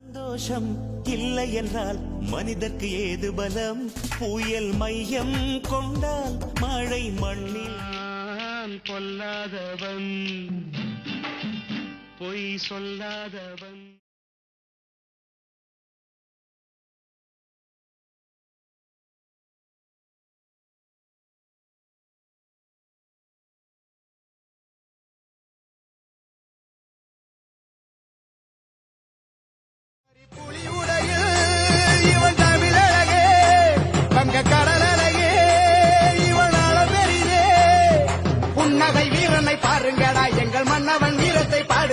சந்தோஷம் இல்லை என்றால் மனிதர்க்கு ஏது பலம்? புயல் மையம் கொண்டால் மழை மண்ணில் நான் பொல்லாதவன். பொய் சொல்லாதவன். மன்னனை பாருங்கடா. எங்கள் மன்னவன் வீரத்தை பாடு